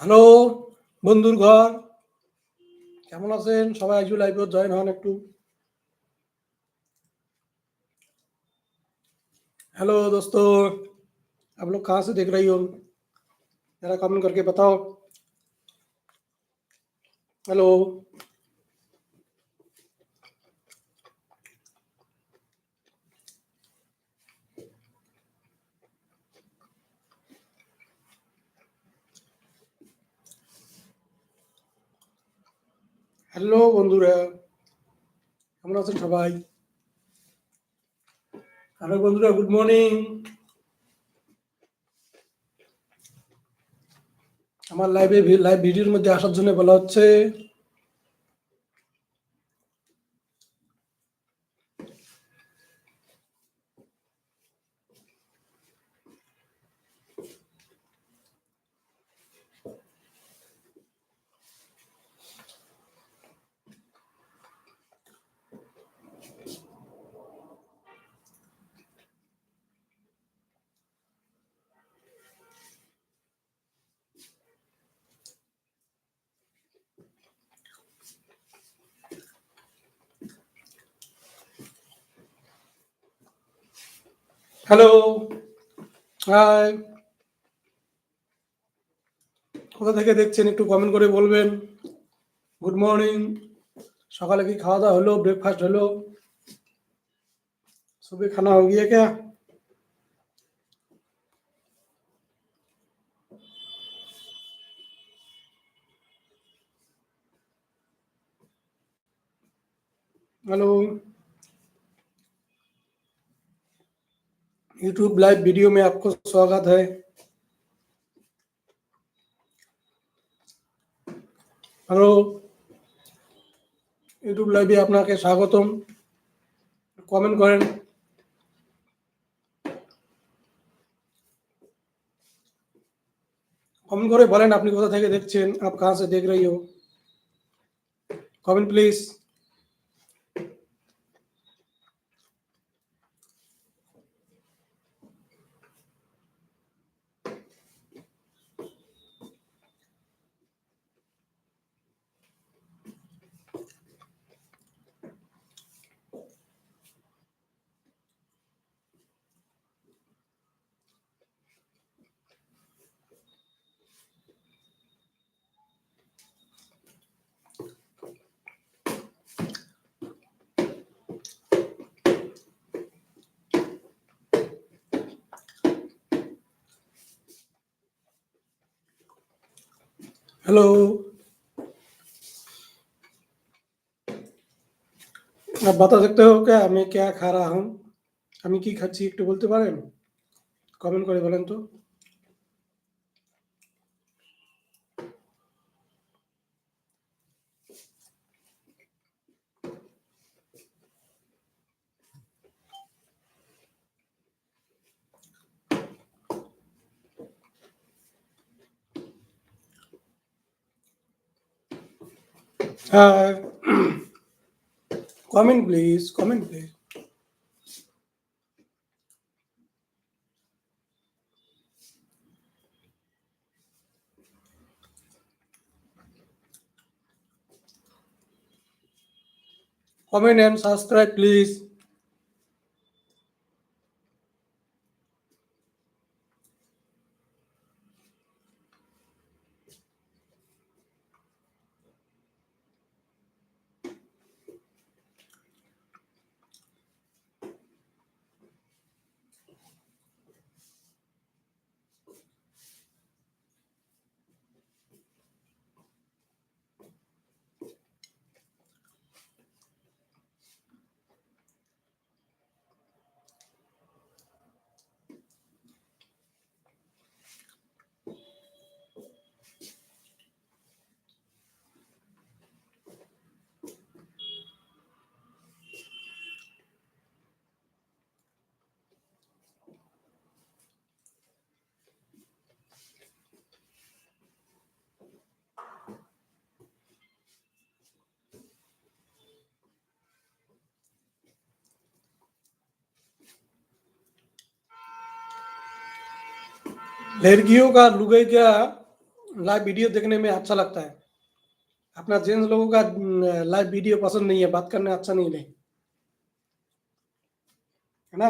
Hello বন্ধুর ঘর কেমন আছেন সবাই আজু লাইভে জয়েন হন একটু हेलो दोस्तों आप लोग कहाँ से देख रही हो जरा कमेंट करके बताओ हेलो হ্যালো বন্ধুরা, কেমন আছেন সবাই? হ্যালো বন্ধুরা গুড মর্নিং আমার লাইভে লাইভ ভিডিওর মধ্যে আসার জন্য বলা হচ্ছে হ্যালো হাই কোথা থেকে দেখছেন একটু কমেন্ট করে বলবেন গুড মর্নিং সকালে কি খাওয়া দাওয়া হলো ব্রেকফাস্ট হলো सुबह खाना हो गया क्या हेलो YouTube लाइव वीडियो में आपको स्वागत है। हेलो। यूट्यूब लाइव के स्वागत कमेंट करें। कमेंट करें, बोलें आपनी कोथा थे देखें आप कहाँ से देख रही हो। कमेंट प्लीज़ हेलो आप बता सकते हो क्या मैं क्या खा रहा हूँ আমি কি খাচ্ছি একটু বলতে পারেন কমেন্ট করে বলেন তো Uh, comment please, comment please. Comment and subscribe please. लड़कियों का लुगाई का लाइव वीडियो देखने में अच्छा लगता है? अपना जेंट्स लोगों का लाइव वीडियो पसंद नहीं है, बात करने अच्छा नहीं है ना?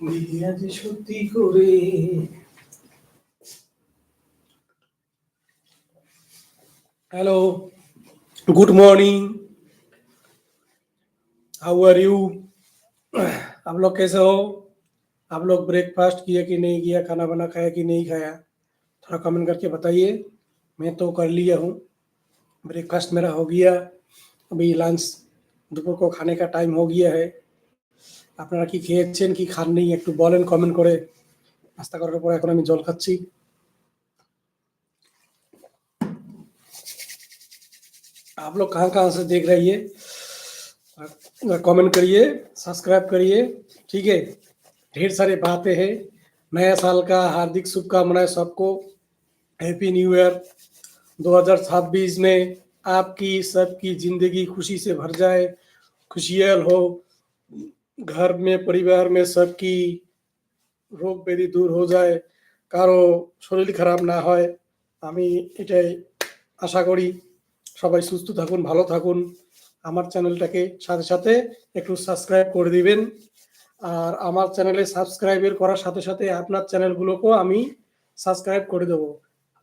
বিধিয়া যে সত্যি করে hello good morning how are you आप लोग कैसे हो आप लोग ब्रेकफास्ट किया कि नहीं किया खाना बना खाया कि नहीं खाया थोड़ा कमेंट करके बताइए मैं तो कर लिया हूँ ब्रेकफास्ट मेरा हो गया अभी लंच দুপুর को खाने का टाइम हो गया है আপনারা কি খেয়েছেন কি খাননি একটু বলেন কমেন্ট করে নাস্তা করার পর এখন আমি জল খাচ্ছি आप लोग कहाँ कहाँ से देख रही है कमेंट करिए सब्सक्राइब करिए ठीक है ढेर सारे बातें हैं नया साल का हार्दिक शुभकामनाएं सबको हैप्पी न्यू ईयर 2026 में आपकी सबकी जिंदगी खुशी से भर जाए खुशियाल हो घर में परिवार में सबकी রোগ ব্যাধি দূর হয়ে যায় কারো শরীর খারাপ না হয় আমি এটাই আশা করি সবাই সুস্থ থাকুন ভালো থাকুন আমার চ্যানেলটাকে সাথে সাথে একটু সাবস্ক্রাইব করে দিবেন আর আমার চ্যানেলে সাবস্ক্রাইবের করার সাথে সাথে আপনার চ্যানেলগুলোকেও আমি सब्सक्राइब कर दो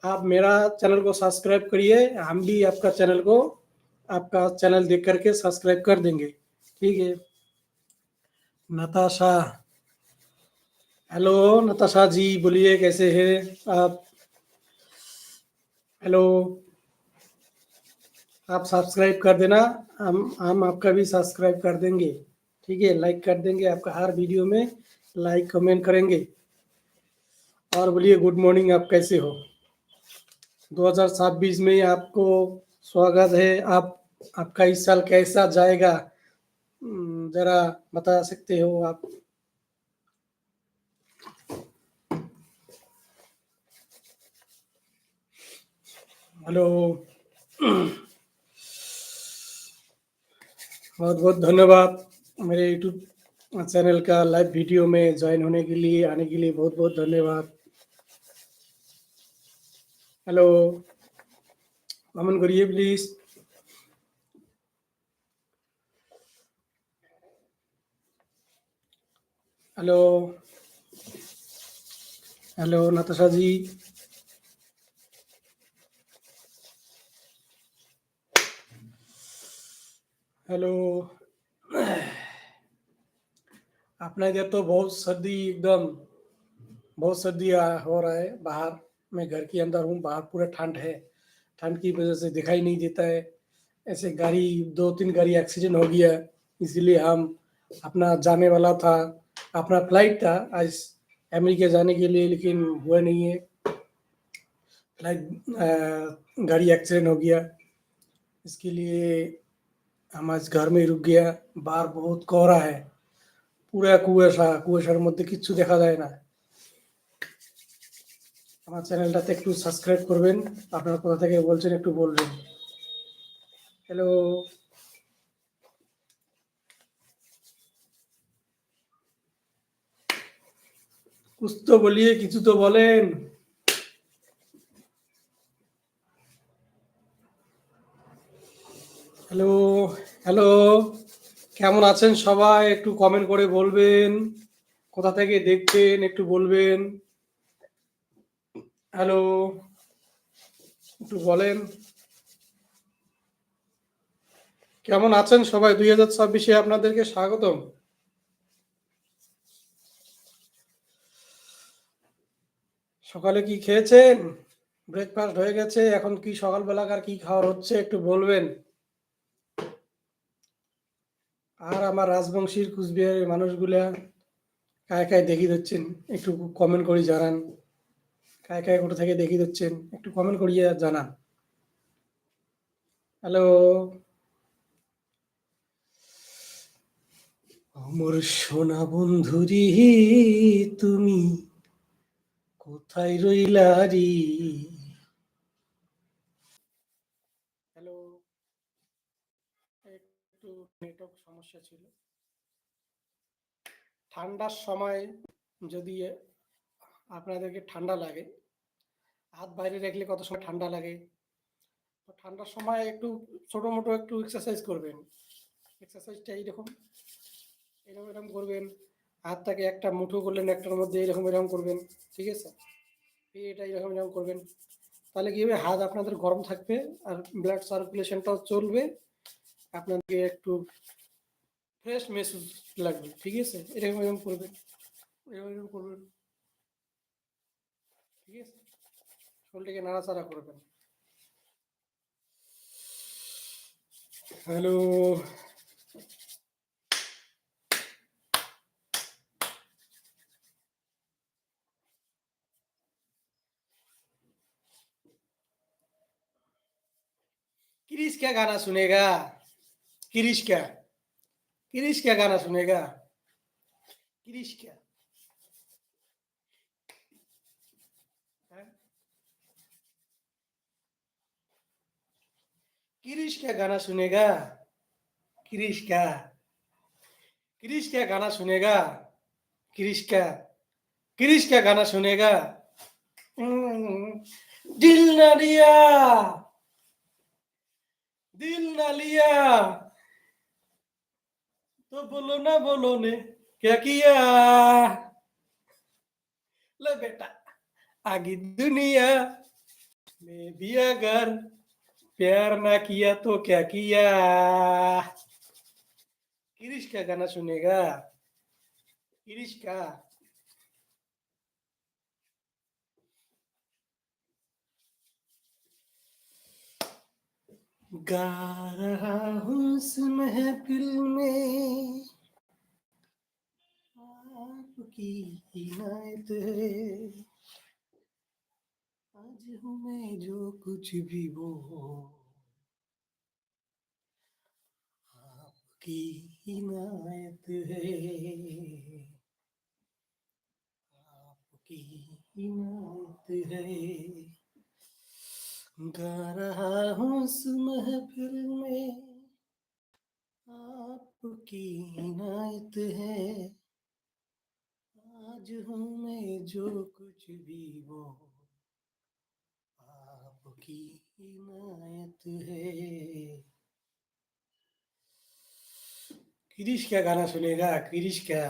आप मेरा चैनल को सब्सक्राइब करिए, हम भी आपका चैनल को, आपका चैनल देख करके सब्सक्राइब कर देंगे। ठीक है। नताशा। हेलो, नताशा जी, बोलिए, कैसे हैं आप? हेलो। आप सब्सक्राइब कर देना, हम हम आपका भी सब्सक्राइब कर देंगे। ठीक है, लाइक कर देंगे आपका हर वीडियो में, लाइक, कमेंट करेंगे। और बोलिए, गुड मॉर्निंग, आप कैसे हो? 2026 में आपको स्वागत है। आप आपका इस साल कैसा जाएगा? हम्म, जरा बता सकते हो आप। हेलो। बहुत बहुत धन्यवाद मेरे यूट्यूब चैनल का लाइव वीडियो में ज्वाइन होने के लिए आने के लिए बहुत बहुत धन्यवाद। हेलो। कमेंट करिए please hello. Hello, Natasha ji. Hello. अपना इधर तो बहुत सर्दी एकदम, बहुत सर्दी हो रहा है बाहर। मैं घर के अंदर हूँ बाहर पूरा ठंड है ठंड की वजह से दिखाई नहीं देता है ऐसे गाड़ी दो तीन गाड़ी एक्सीडेंट हो गया इसीलिए हम अपना जाने वाला था अपना फ्लाइट था आज अमेरिका जाने के लिए लेकिन हुआ नहीं है फ्लाइट गाड़ी एक्सीडेंट हो गया इसके लिए हम आज घर में ही रुक गया बाहर बहुत कोहरा है পুরা কুয়াশা কুয়াশার মধ্যে কিচ্ছু দেখা যায় না আমার চ্যানেলটাতে একটু সাবস্ক্রাইব করবেন। আপনার কোথা থেকে বলছেন একটু বলবেন। হ্যালো কুস্ত বলিয়ে কিছু তো বলেন। হ্যালো হ্যালো কেমন আছেন সবাই? একটু কমেন্ট করে বলবেন। কোথা থেকে দেখবেন? একটু বলবেন। হ্যালো, একটু বলেন। কেমন আছেন সবাই? দুই হাজার ছাব্বিশে আপনাদেরকে স্বাগতম। সকালে কি খেয়েছেন? ব্রেকফাস্ট হয়ে গেছে, এখন কি সকালবেলাকার কি খাওয়ার হচ্ছে একটু বলবেন? আর আমার রাজবংশীর কুচবিহারের মানুষগুলা কায় কায় দেখি দিচ্ছেন, একটু কমেন্ট করে জানান। কায় কায় কোথা থেকে দেখি দিচ্ছেন? একটু কমেন্ট করিয়ে জানান। হ্যালো আমার সোনা বন্ধুরি তুমি কোথায় রইলা রে? হ্যালো একটু নেটওয়ার্ক সমস্যা ছিল। ঠান্ডার সময় যদি আপনাদেরকে ঠান্ডা লাগে। হাত বাইরে রাখলে কত সময় ঠান্ডা লাগে? তো ঠান্ডার সময় একটু ছোটো মোটো একটু এক্সারসাইজ করবেন। এক্সারসাইজটা এইরকম, এরকম এরকম করবেন। হাতটাকে একটা মুঠো করলেন একটার মধ্যে এরকম এরকম করবেন, ঠিক আছে? এটা এরকম এরকম করবেন। তাহলে কি হবে? হাত আপনাদের গরম থাকবে আর ব্লাড সার্কুলেশনটাও চলবে। আপনাদেরকে একটু ফ্রেশ মেসেজ লাগবে, ঠিক আছে? এরকম এরকম করবেন। এরকম এরকম করবেন। ঠিক আছে শরীরটাকে নাড়াচাড়া করবেন হ্যালো क्रिश क्या गाना सुनेगा क्रिश क्या क्रिश क्या गाना सुनेगा क्रिश क्या क्रिश क्या गाना सुनेगा? क्रिश क्या? क्रिश क्या गाना सुनेगा? क्रिश क्या? क्रिश क्या गाना सुनेगा? हम्म, दिल न दिया दिल न लिया। तो बोलो ना बोलो ने क्या किया? ले बेटा आगे दुनिया में भी अगर प्यार ना किया तो क्या किया किरिश का गाना सुनेगा किरिश का गा रहा हूँ इस महफिल में आपकी इनायत है आज हूँ मैं जो कुछ भी वो आपकी इनायत है। आपकी इनायत है। गा रहा हूँ महफिल में, आपकी इनायत है। आज हूँ मैं जो कुछ भी वो आपकी इनायत है। क्रिश क्या गाना सुनेगा? क्रिश क्या?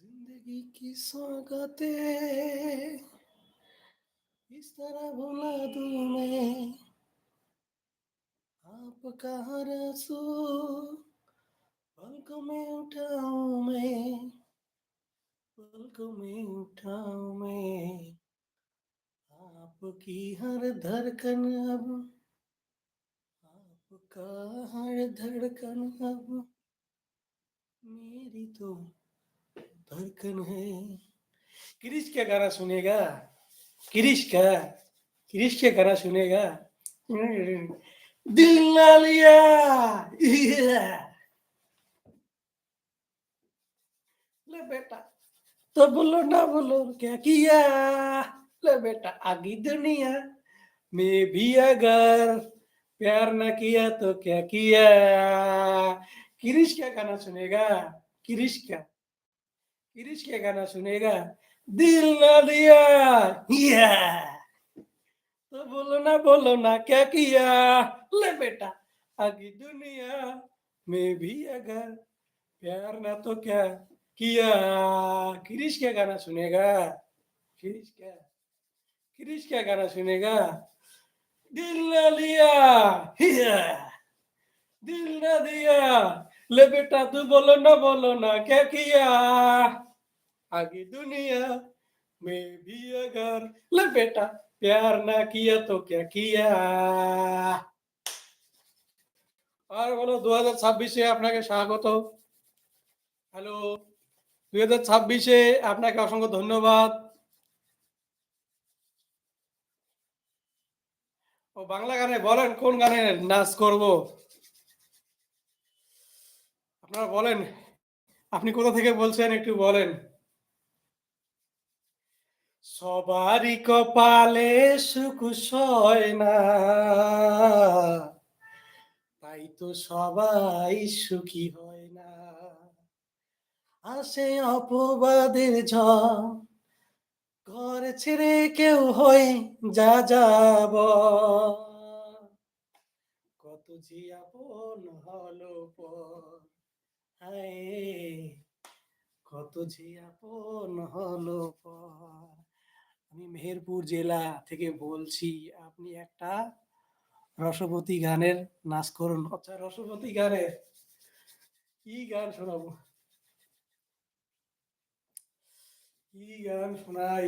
ज़िंदगी की सौगातें इस तरह भुला दूँ मैं। आपका हर आँसू पलकों में उठाऊं मैं, पलकों में उठाऊं मैं आपकी हर धड़कन अब, आपका हर धड़कन अब। मेरी तो धड़कन है। क्रिश क्या गाना सुनेगा। क्रिश का क्रिश क्या गाना सुनेगा। दिल ना लिया। ले बेटा तो बोलो ना बोलो, क्या किया? ले बेटा, आगी दुनिया में भी अगर प्यार ना किया तो क्या किया? क्रिश क्या गाना सुनेगा? क्रिश क्या? क्रिश क्या गाना सुनेगा? दिल ना दिया या तो बोलो ना बोलो ना, क्या किया? ले बेटा, आगे दुनिया में भी अगर प्यार ना तो क्या किया? क्रिश क्या गाना सुनेगा? क्रिश क्या? क्रिश क्या गाना सुनेगा दिल ना लिया हिया दिल ना दिया ले बेटा तू बोलो ना बोलो ना क्या किया आगे दुनिया में भी अगर ले बेटा प्यार ना किया तो क्या किया আর বলো দু হাজার ছাব্বিশে আপনাকে স্বাগত হ্যালো দুই হাজার ছাব্বিশে আপনাকে অসংখ্য ধন্যবাদ ও বাংলা গানে বলেন, কোন গানে নাচ করব? আপনারা বলেন, আপনি কোথা থেকে বলছেন একটু বলেন। সবারই কপালে সুখ সয় না, তাই তো সবাই সুখী হয় না। আসে অপবাদের ঝড় ঘর ছেড়ে কেউ হয় যা যাব। কত যে আপন হলো হায়, কত যে আপন হলো আমি মেহেরপুর জেলা থেকে বলছি, আপনি একটা রসবতী গানের নাচ করুন আচ্ছা রসবতী গানের কি গান শোনাবো? কি গান শোনাই?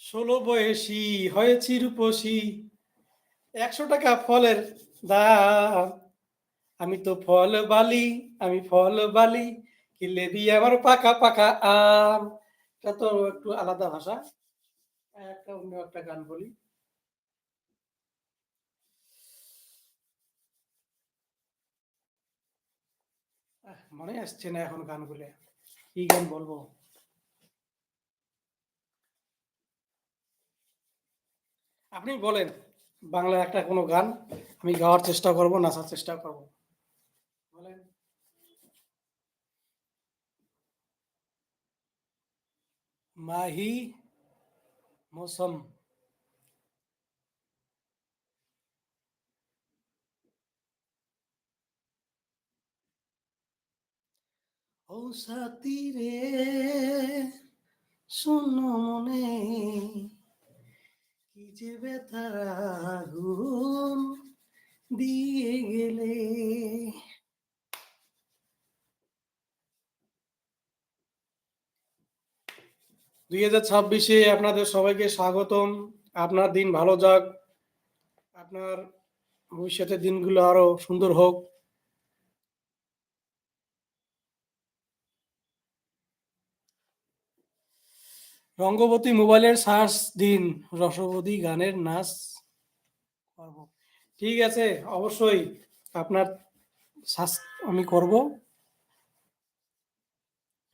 ষোলো বয়সী, হয়েছি রূপসী, একশো টাকা ফলের দাম। আমি তো ফল বালি, আমি ফল বালি কি লেবি আমার পাকা পাকা আম। এটা তো একটু আলাদা ভাষা। একটা অন্য একটা গান বলি। মনে আসছে না এখন গানগুলো কি গান বলব? আপনি বলেন বাংলা একটা কোনো গান আমি গাওয়ার চেষ্টা করব, নাচার চেষ্টা করব। বলেন। মাহি মৌসম। ও সাথী রে শোনো মনে, কি যে ব্যথার আগুন দিয়ে গেলে? দুই হাজার ছাব্বিশে আপনাদের সবাইকে স্বাগতম। আপনার দিন ভালো যাক। আপনার ভবিষ্যতের দিনগুলো আরও সুন্দর হোক। রঙ্গবতী মোবাইলের সার্চ দিন, রসবতী গানের নাচ করব। ঠিক আছে, অবশ্যই আপনার সার্চ আমি করব।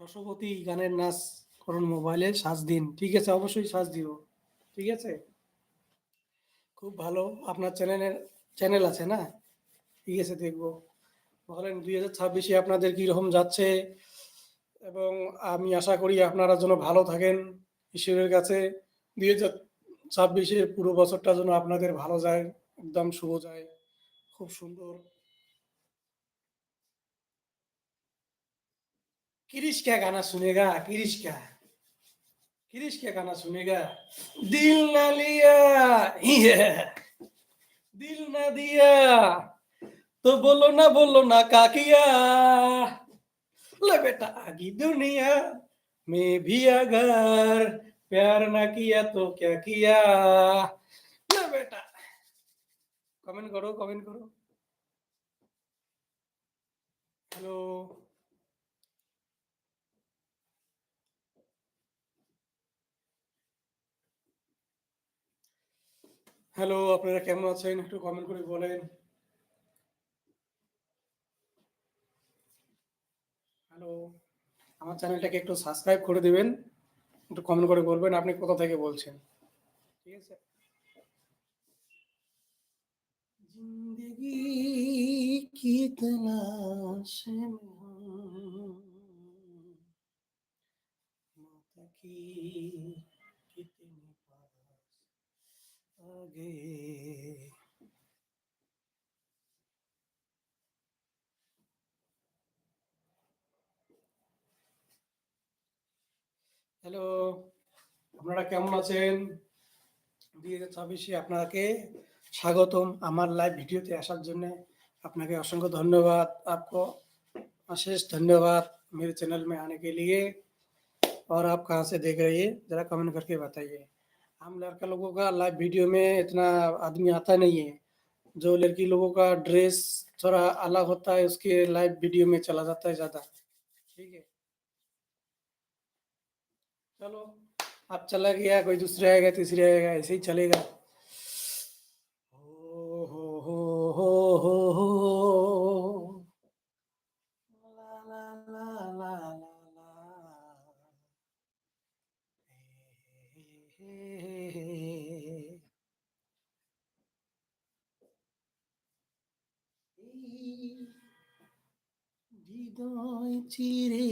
রসবতী গানের নাচ করুন মোবাইলে সার্চ দিন। ঠিক আছে, অবশ্যই সার্চ দিব। ঠিক আছে? খুব ভালো, আপনার চ্যানেলের চ্যানেল আছে না? ঠিক আছে, দেখব। বলেন, দুই হাজার ছাব্বিশে আপনাদের কীরকম যাচ্ছে? এবং আমি আশা করি আপনারা যেন ভালো থাকেন। ঈশ্বরের কাছে দুই হাজার ছাব্বিশে পুরো বছরটা যেন আপনাদের ভালো যায় একদম শুভ যায় খুব সুন্দর क्रिश क्या गाना सुनेगा क्रिश क्या क्रिश क्या गाना सुनेगा दिल ना लिया ये दिल ना दिया तो बोलो ना बोलो ना का किया ले बेटा आगी दुनिया में भी अगर प्यार ना किया तो क्या किया ले बेटा कमेंट करो कमेंट करो हेलो হ্যালো আপনারা কেমন আছেন একটু কমেন্ট করে বলেন আমার চ্যানেলটাকে একটু সাবস্ক্রাইব করে দিবেন একটু কমেন্ট করে বলবেন আপনি কোথা থেকে বলছেন ঠিক আছে জি जिंदगी की तलाश में हूँ मौत की कितने पास आ गए হ্যালো আপনারা কেমন আছেন দুই হাজার ছাব্বিশে আপনাকে স্বাগতম আমার লাইভ ভিডিওতে আসার জন্য আপনাকে असंख्य धन्यवाद आपको अशेष धन्यवाद मेरे चैनल में आने के लिए और आप कहाँ से देख रही है जरा कमेंट करके बताइए हम लड़का लोगों का लाइव वीडियो में इतना आदमी आता नहीं है जो लड़की लोगों का ड्रेस थोड़ा अलग होता है उसके लाइव वीडियो में चला जाता है ज़्यादा ठीक है चलो अब चला गया कोई दूसरा आएगा तीसरा आएगा ऐसे ही चलेगा চিরে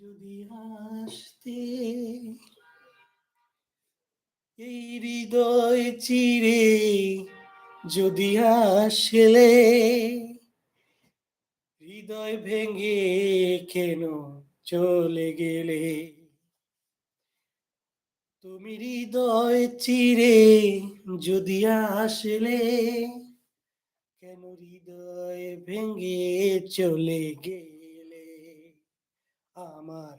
যদি আসতে এই হৃদয় চিরে যদি আসলে হৃদয় ভেঙে কেন চলে গেলে? তুমি হৃদয় চিরে যদি আসলে কেন হৃদয় ভেঙে চলে গেলে? আমার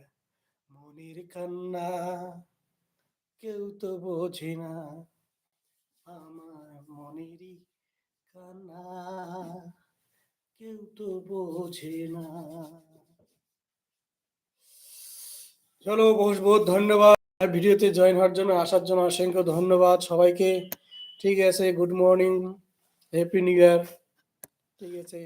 মনের কান্না কেউ তো বোঝে না। আমার মনেরই কান্না কেউ তো বোঝে না। চলো বহুত বহুত ধন্যবাদ ভিডিওতে জয়েন হওয়ার জন্য, আসার জন্য অসংখ্য ধন্যবাদ সবাইকে। ঠিক আছে good morning happy new year ঠিক আছে।